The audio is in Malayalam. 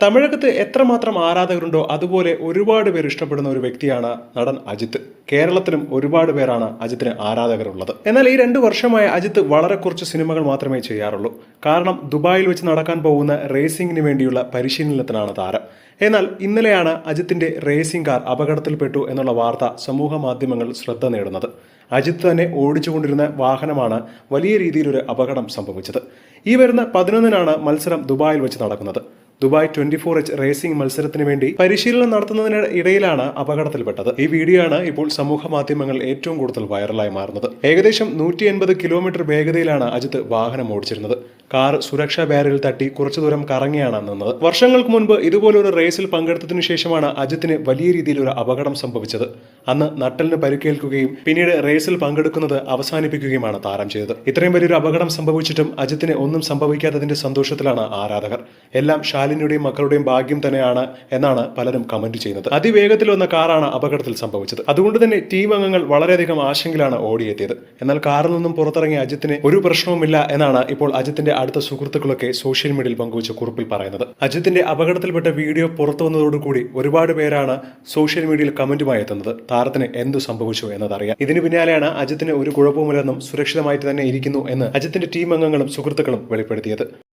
തമിഴകത്ത് എത്രമാത്രം ആരാധകരുണ്ടോ അതുപോലെ ഒരുപാട് പേർ ഇഷ്ടപ്പെടുന്ന ഒരു വ്യക്തിയാണ് നടൻ അജിത്ത്. കേരളത്തിലും ഒരുപാട് പേരാണ് അജിത്തിന് ആരാധകരുള്ളത്. എന്നാൽ ഈ രണ്ട് വർഷമായി അജിത്ത് വളരെ കുറച്ച് സിനിമകൾ മാത്രമേ ചെയ്യാറുള്ളൂ. കാരണം ദുബായിൽ വെച്ച് നടക്കാൻ പോകുന്ന റേസിംഗിന് വേണ്ടിയുള്ള പരിശീലനത്തിനാണ് താരം. എന്നാൽ ഇന്നലെയാണ് അജിത്തിന്റെ റേസിംഗ് കാർ അപകടത്തിൽപ്പെട്ടു എന്നുള്ള വാർത്ത സമൂഹ മാധ്യമങ്ങൾ ശ്രദ്ധ നേടുന്നത്. അജിത്ത് തന്നെ ഓടിച്ചുകൊണ്ടിരുന്ന വാഹനമാണ് വലിയ രീതിയിലൊരു അപകടം സംഭവിച്ചത്. ഈ വരുന്ന പതിനൊന്നിനാണ് മത്സരം ദുബായിൽ വെച്ച് നടക്കുന്നത്. Dubai twenty four H racing മത്സരത്തിന് വേണ്ടി പരിശീലനം നടത്തുന്നതിന് ഇടയിലാണ് അപകടത്തിൽപ്പെട്ടത്. ഈ വീഡിയോ ആണ് ഇപ്പോൾ സമൂഹ മാധ്യമങ്ങൾ ഏറ്റവും കൂടുതൽ വൈറലായി മാറുന്നത്. ഏകദേശം നൂറ്റി കിലോമീറ്റർ വേഗതയിലാണ് അജിത് വാഹനം ഓടിച്ചിരുന്നത്. കാർ സുരക്ഷാ ബാരിൽ തട്ടി കുറച്ചു ദൂരം കറങ്ങിയാണ് നിന്നത്. വർഷങ്ങൾക്ക് മുൻപ് ഇതുപോലൊരു റേസിൽ പങ്കെടുത്തതിനു ശേഷമാണ് അജിത്തിന് വലിയ രീതിയിൽ ഒരു അപകടം സംഭവിച്ചത്. അന്ന് നട്ടലിന് പരിക്കേൽക്കുകയും പിന്നീട് റേസിൽ പങ്കെടുക്കുന്നത് അവസാനിപ്പിക്കുകയുമാണ് താരം ചെയ്തത്. ഇത്രയും വലിയൊരു അപകടം സംഭവിച്ചിട്ടും അജിത്തിന് ഒന്നും സംഭവിക്കാത്തതിന്റെ സന്തോഷത്തിലാണ് ആരാധകർ. എല്ലാം ശാലിനിയുടെയും മക്കളുടെയും ഭാഗ്യം തന്നെയാണ് എന്നാണ് പലരും കമന്റ് ചെയ്യുന്നത്. അതിവേഗത്തിൽ വന്ന കാറാണ് അപകടത്തിൽ സംഭവിച്ചത്. അതുകൊണ്ട് തന്നെ ടീം അംഗങ്ങൾ വളരെയധികം ആശങ്കയിലാണ് ഓടിയെത്തിയത്. എന്നാൽ കാറിൽ നിന്നും പുറത്തിറങ്ങിയ അജിത്തിന് ഒരു പ്രശ്നവുമില്ല എന്നാണ് ഇപ്പോൾ അജിത്തിന്റെ അടുത്ത സുഹൃത്തുക്കളൊക്കെ സോഷ്യൽ മീഡിയയിൽ പങ്കുവച്ച കുറിപ്പിൽ പറയുന്നത്. അജിത്തിന്റെ അപകടത്തിൽപ്പെട്ട വീഡിയോ പുറത്തു വന്നതോടുകൂടി ഒരുപാട് പേരാണ് സോഷ്യൽ മീഡിയയിൽ കമന്റുമായി എത്തുന്നത്. താരത്തിന് എന്തു സംഭവിച്ചു എന്നതറിയാം. ഇതിന് പിന്നാലെയാണ് അജിത്തിന് ഒരു കുഴപ്പവുമില്ലെന്നും സുരക്ഷിതമായിട്ട് തന്നെ ഇരിക്കുന്നു എന്ന് അജിത്തിന്റെ ടീം അംഗങ്ങളും സുഹൃത്തുക്കളും വെളിപ്പെടുത്തിയത്.